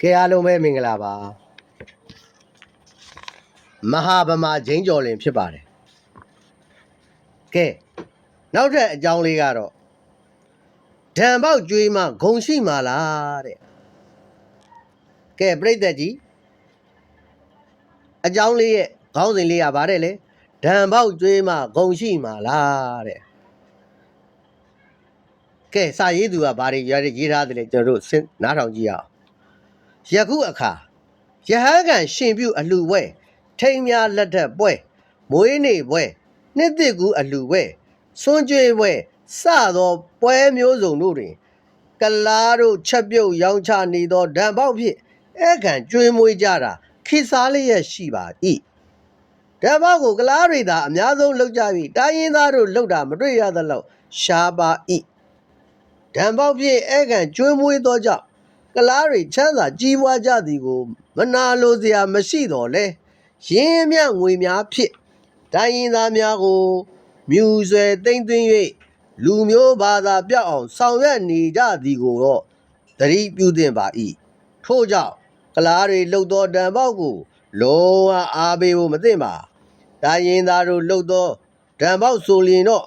ကဲအားလုံးပဲမင်္ဂလာပါမဟာဗမာဂျိန်းကျော်လင်ဖြစ်ပါတယ်ကဲနောက်ထပ်အကြောင်းလေးကတော့ဓံပေါက်ကျွေးမှဂုံရှိမှာလားတဲ့ကဲပြိတ္တကြီးအကြောင်းလေးရဲ့ခေါင်းစဉ်လေးကဗါတဲ့လေဓံပေါက်ကျွေးမှဂုံရှိမှာလားတဲ့ကဲစာရေးသူကဗါတွေရေးထားတယ်လေကျွန်တော်တို့စဉ်းနားထောင်ကြည့်ရအောင် ယခုအခါယဟန်ကန်ရှင်ပြုအလှဝဲထိန်များလက်ထက်ပွဲမွေးနေ့ပွဲနှစ်သစ်ကူအလှဝဲစွန့်ကြွေပွဲစသောပွဲမျိုးစုံတို့တွင် ကလားတို့ချက်ပြုတ်ရောင်းချနေသောဓာန်ပေါက်ဖြင့်အဲ့ကန်ကျွေးမွေးကြတာခိစားလျက်ရှိပါ၏ဓာန်ပေါက်ကိုကလားတွေသာအများဆုံးလောက်ကြပြီးတိုင်းရင်းသားတို့လောက်တာမတွေ့ရသလောက်ရှားပါ၏ဓာန်ပေါက်ဖြင့်အဲ့ကန်ကျွေးမွေးသောကြောင့် ကလားတွေချမ်းသာကြီးပွားကြသည်ကို မနာလိုစရာမရှိတော့လဲရင်းမြငွေများဖြစ်တိုင်းရင်းသားများကို မြူဆွဲတိမ့်သွင်း၍လူမျိုးဘာသာပြောက်အောင်ဆောင်ရွက်နေကြသည်ကိုတော့သတိပြုသင့်ပါ၏ထို့ကြောင့်ကလားတွေလှုပ်သောတံပေါက်ကိုလုံးဝအားပေးဖို့မသင့်ပါတိုင်းရင်းသားတို့လှုပ်သောတံပေါက်ဆိုရင်တော့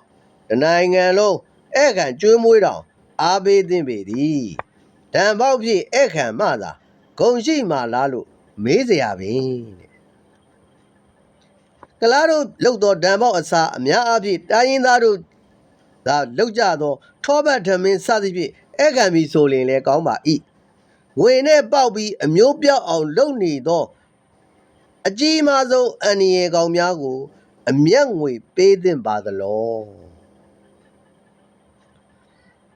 တနိုင်ငံလုံးအဲ့ခံကျွေးမွေးတောင်အားပေးသင့်ပေသည် တံပေါက်ပြည့်အဲ့ခံမှသာဂုံရှိမှလားလို့မေးเสียပင်တဲ့ကလားတို့လှုပ်သောတံပေါက်အစာအများအားဖြင့်တိုင်းရင်းသားတို့သာလှုပ်ကြသောထောပတ်ထမင်းစသည်ဖြင့်အဲ့ခံပြီဆိုရင်လည်းကောင်းပါ၏ငွေနဲ့ပေါက်ပြီးအမျိုးပြောက်အောင်လုပ်နေသောအကြီးမားဆုံးအန္တရာယ်ကောင်များကို အမျက်ငွေပေးသင့်ပါသလော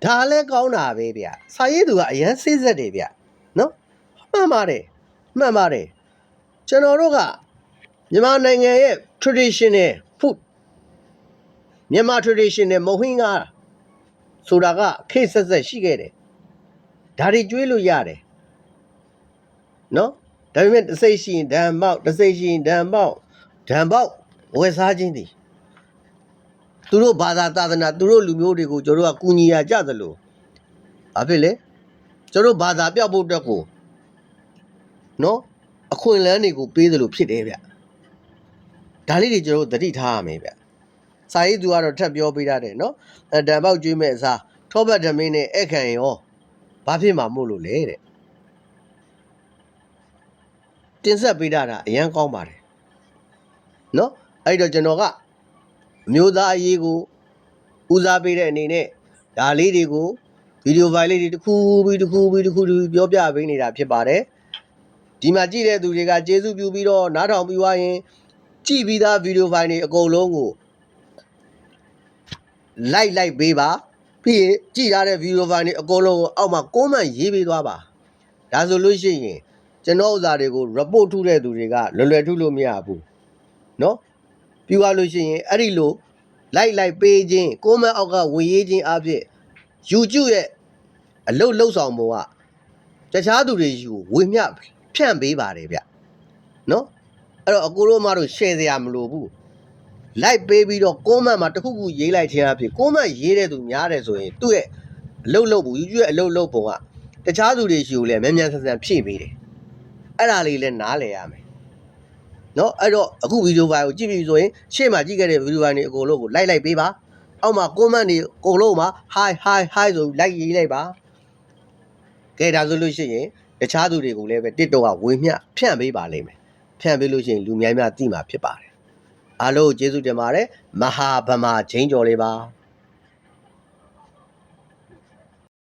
ဒါလည်းကောင်းတာပဲဗျစာရေးသူကအရန်စိစက်တယ်ဗျနော်မှန်ပါတယ်မှန်ပါတယ်ကျွန်တော်တို့ကမြန်မာနိုင်ငံရဲ့ traditional food မြန်မာ traditional မဟုတ်ဟင်းကဆိုတာကခေတ်ဆက်ဆက်ရှိခဲ့တယ်ဒါတွေကျွေးလို့ရတယ်နော်ဒါပေမဲ့တစ်စိတ်ရှိရင်ဓမ္မောက်တစ်စိတ်ရှိရင်ဓမ္မောက်ဓမ္မောက်ဝယ်စားခြင်းတည် သူတို့ဘာသာသာသနာသူတို့လူမျိုးတွေကိုကျွန်တော်တို့ကကူညီရကြသလိုဘာဖြစ်လဲကျွန်တော်တို့ဘာသာပြောက်ဖို့အတွက်ကိုနော်အခွင့်အလမ်းတွေကိုပေးသလိုဖြစ်တယ်ဗျဒါလေးတွေကျွန်တော်တို့သတိထားရမယ်ဗျစာရေးသူကတော့ထပ်ပြောပေးရတယ်နော်အဲတံပေါက်ကျွေးမဲ့အစားထောပတ်ဓမင်းနဲ့အဲ့ခံရောဘာဖြစ်မှာမို့လို့လဲတဲ့တင်ဆက်ပေးတာအရန်ကောင်းပါတယ်နော်အဲ့တော့ကျွန်တော်က အမျိုးသားအရေးကိုဦးစားပေးတဲ့အနေနဲ့ဒါလေးတွေကိုဗီဒီယိုဖိုင်လေးတွေတစ်ခုပြီးတစ်ခုပြီးတစ်ခုပြီးပြောပြပေးနေတာဖြစ်ပါတယ်ဒီမှာကြည့်တဲ့သူတွေကကျေးဇူးပြုပြီးတော့နားထောင်ပြီးွားရင်ကြည့်ပြီးသားဗီဒီယိုဖိုင်တွေအကုန်လုံးကိုလိုက်လိုက်ပေးပါပြီးရင်ကြည့်ရတဲ့ဗီဒီယိုဖိုင်တွေအကုန်လုံးကိုအောက်မှာကွန်မန့်ရေးပေးသွားပါဒါဆိုလို့ရှိရင်ကျွန်တော်ဥစားတွေကို report ထုတဲ့သူတွေကလွယ်လွယ်ထုလို့မရဘူးเนาะ ပြီးသွားလို့ရှိရင်အဲ့ဒီလိုလိုက်လိုက်ပေးခြင်းကိုမန့်အောက်ကဝင်ရေးခြင်းအဖြစ် YouTube ရဲ့အလုတ်လှုပ်ဆောင်ပုံကတခြားသူတွေယူဝေမျှဖြန့်ပေးပါတယ်ဗျနော်အဲ့တော့အကိုတို့မတို့ share စရာမလိုဘူး like ပေးပြီးတော့ comment မှာတစ်ခုခုရေးလိုက်ခြင်းအဖြစ် comment ရေးတဲ့သူများတယ်ဆိုရင်သူ့ရဲ့အလုတ်လှုပ်ဘူး YouTube ရဲ့အလုတ်လှုပ်ပုံကတခြားသူတွေယူလဲမြန်မြန်ဆန်ဆန်ဖြည့်ပေးတယ်အဲ့ဒါလေးလည်းနားလည်ရမယ် နော်အဲ့တော့အခုဗီဒီယိုဖိုင်ကိုကြည့်ပြီဆိုရင်ရှေ့မှာကြည့်ခဲ့တဲ့ဗီဒီယိုဖိုင်တွေအကုန်လုံးကို like လိုက်ပေးပါအောက်မှာ comment တွေအကုန်လုံးမှာ hi hi hi ဆို like ရေးလိုက်ပါကဲဒါဆိုလို့ရှိရင်တခြားသူတွေကိုလည်းပဲ TikTok ကဝေမျှဖြန့်ပေးပါလိမ့်မယ်ဖြန့်ပေးလို့ရှိရင်လူများများသိမှာဖြစ်ပါတယ်အားလုံးကိုကျေးဇူးတင်ပါတယ်မဟာဗမာချင်းကျော်လေးပါ